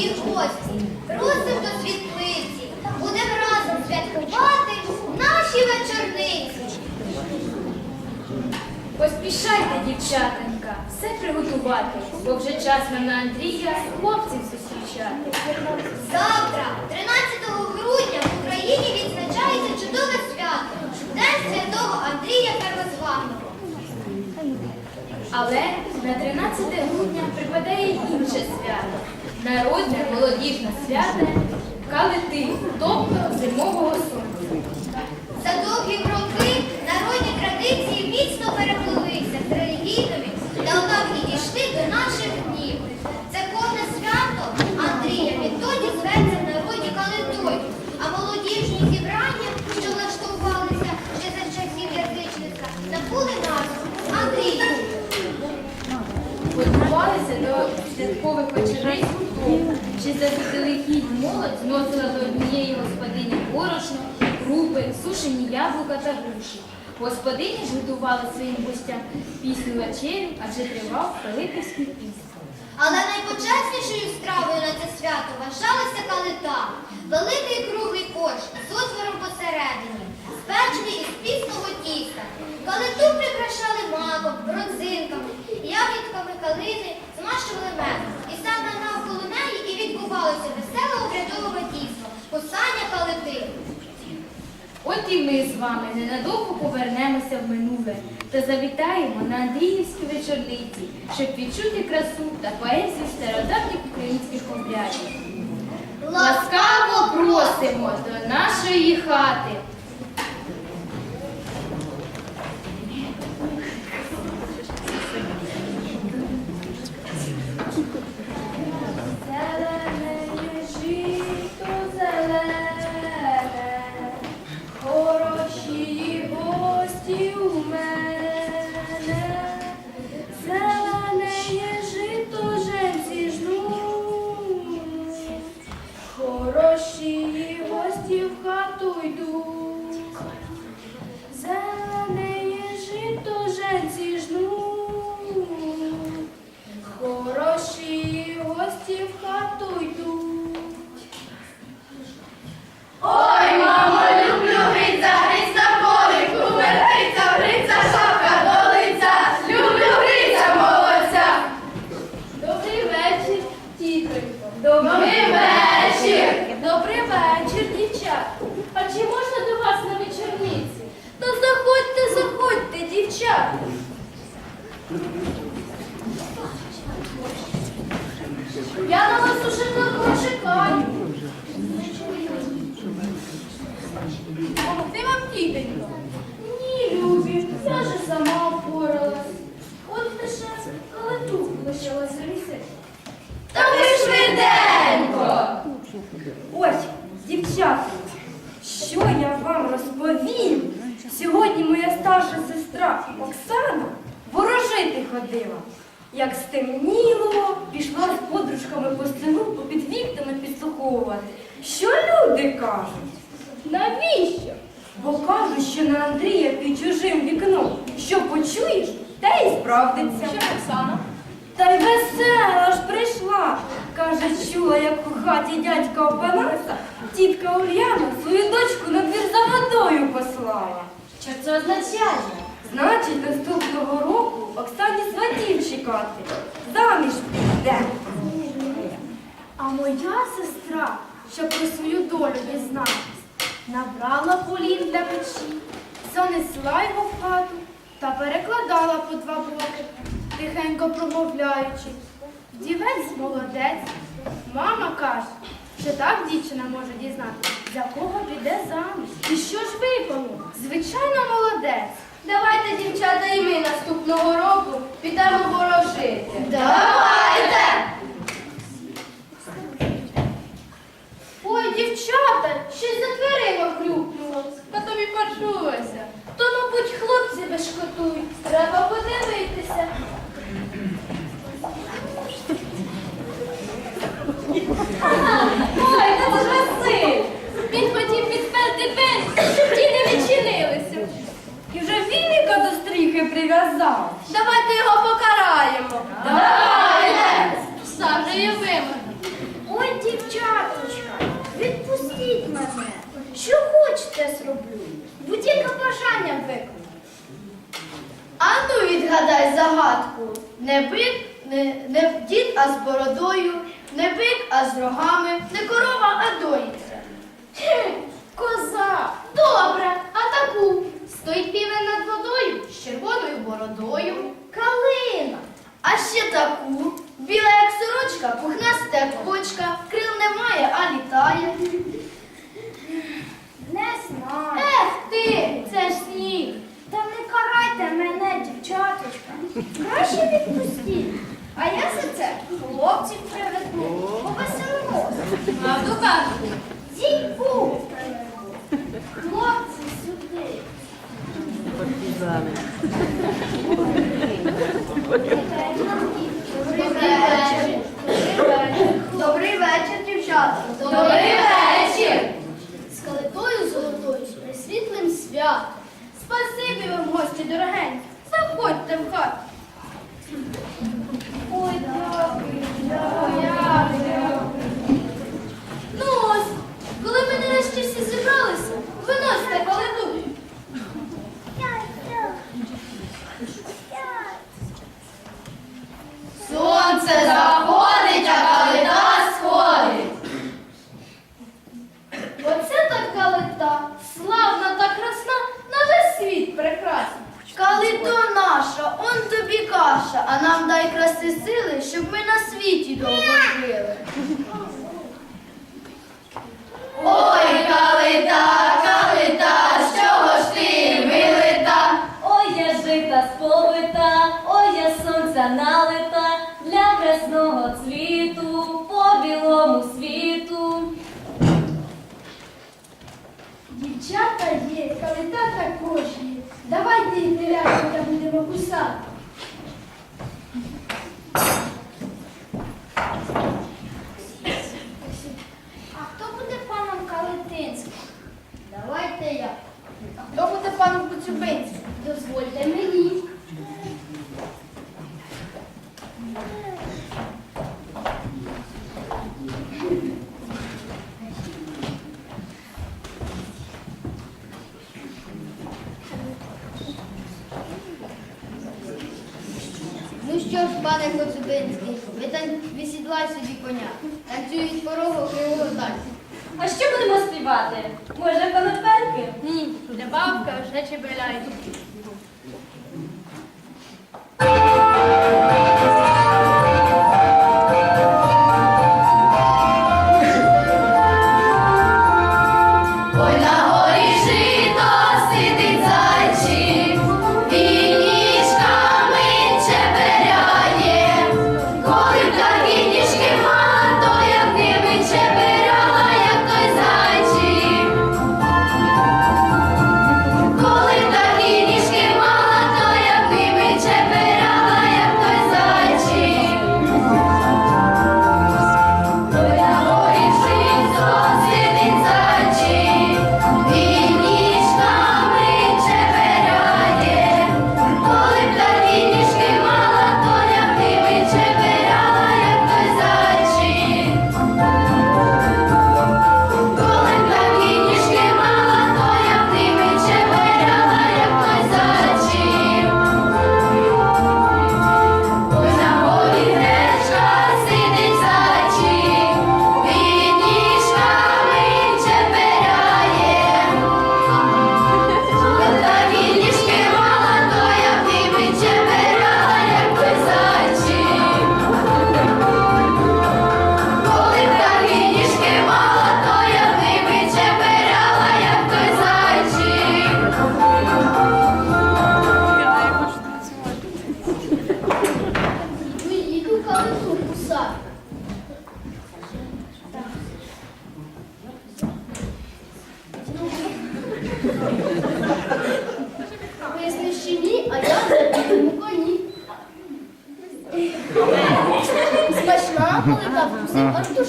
дорогі гості, просим до світлиці, будемо разом святкувати наші вечорниці. Поспішайте, дівчатонька, все приготувати, бо вже час нам на Андрія хлопців зустрічати. Завтра, 13 грудня, в Україні Але на 13 грудня припадає інше свято. Народне молодіжне свято Калити, тобто зимового сонця. За довгі роки народні традиції міцно переплилися в релігійними та однак дійшли до наших святкових вечорей гуртом, чи заздалегідь молодь зносила до однієї господині борошно, крупи, сушені яблука та груші. Господині ж готували своїм гостям пісню вечерю, адже тривав Пилипівський піст. Але найпочеснішою стравою на це свято вважалася калита, великий круглий корж з отвором посередині, спечений із пісного тіста. Калиту прикрашали маком, родзинками, ягідками калини, змащували медом. І саме навколо неї і відбувалося веселе обрядове дійство – кусання калити. От і ми з вами ненадовго повернемося в минуле та завітаємо на Андріївські вечорниці, щоб відчути красу та поезію стародавніх українських обрядів. Ласкаво просимо до нашої хати. Я на вас уже давно чекаю. Ти вам тітонько. Ні, Любі, я же сама впоралась. От лише калиту лишилась замісити. Та ви швиденько. Ось, дівчата, що я вам розповім? Сьогодні моя старша сестра Оксана ворожити ходила. Як стемніло, пішла з подружками по селу попід вікнами підслуховувати. Що люди кажуть? Навіщо? Бо кажуть, що на Андрія під чужим вікном, що почуєш, те й справдиться. Що, Оксана? Та й весела ж прийшла. Каже, чула, як у хаті дядька Опанаса тітка Ульяна свою дочку на двір за водою послала. Що це означає? Значить, наступного року Оксані сватів чекати. Заміж піде. А моя сестра, щоб про свою долю дізнатись, набрала полін для печі, занесла його в хату та перекладала по два боки, тихенько промовляючи. Дівець молодець. Мама каже, що так дівчина може дізнатися, за кого піде заміж. І що ж випало? Звичайно, молодець. Давайте, дівчата, і ми наступного року підемо ворожити. Давайте! Ой, дівчата, щось за дверима хрюкнуло. Та тобі почулося. зробили. Будь-яке бажання виконав. Ану відгадай загадку. Не бик, не, не дід, а з бородою, не бик, а з рогами, не корова, а доїться. Коза. Добре, а таку. Стоїть півень над водою з червоною бородою. Калина. А ще таку. Добрий вечір. Добрий вечір, дівчата. Добрий вечір. З калитою золотою, з присвітлим святом. Спасибі вам, гості дорогенькі. Заходьте в хату. Igual uma. що ж, пане Коцюбинський, ви там висідлай собі коня, танцюють порогу кривого танцю. А що будемо співати? Може, конопельки? Ні, не бабка вже чебеляй.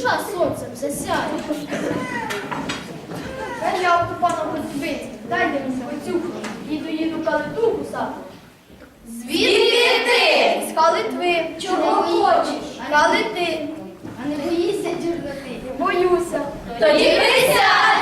душа сонцем засяє. Дай я пана подивись, дай я мені оцюхну, їду їду калиту кусати. Звідки ти? З калитви. Чого хочеш? Калити. А не боїся дюрноти? Боюся. Тоді присядь.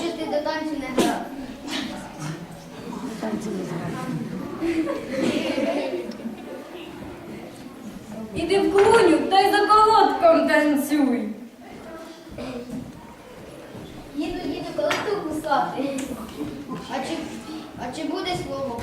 Що ти до танцю не грав. Іди в клуню та й за колодком танцюй. Їду, їду, коли кусати. А чи, а чи буде слово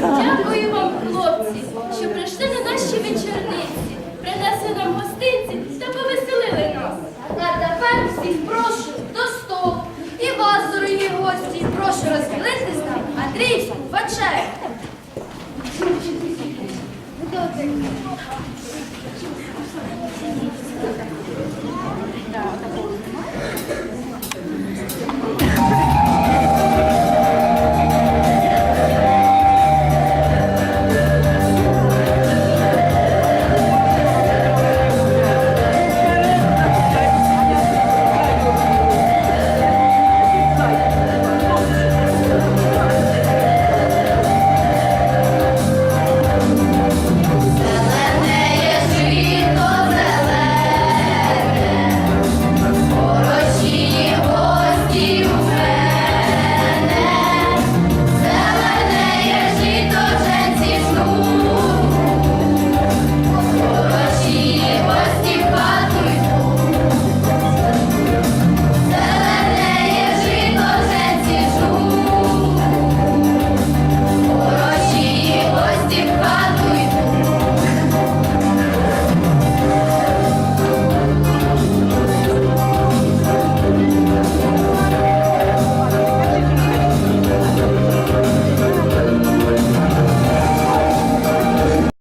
Дякую вам, хлопці, що прийшли на наші вечорниці, принесли нам гостинці та повеселили нас. А тепер всіх прошу до столу. І вас, дорогі гості, прошу розділити з нами Андріївську вечерю. Це?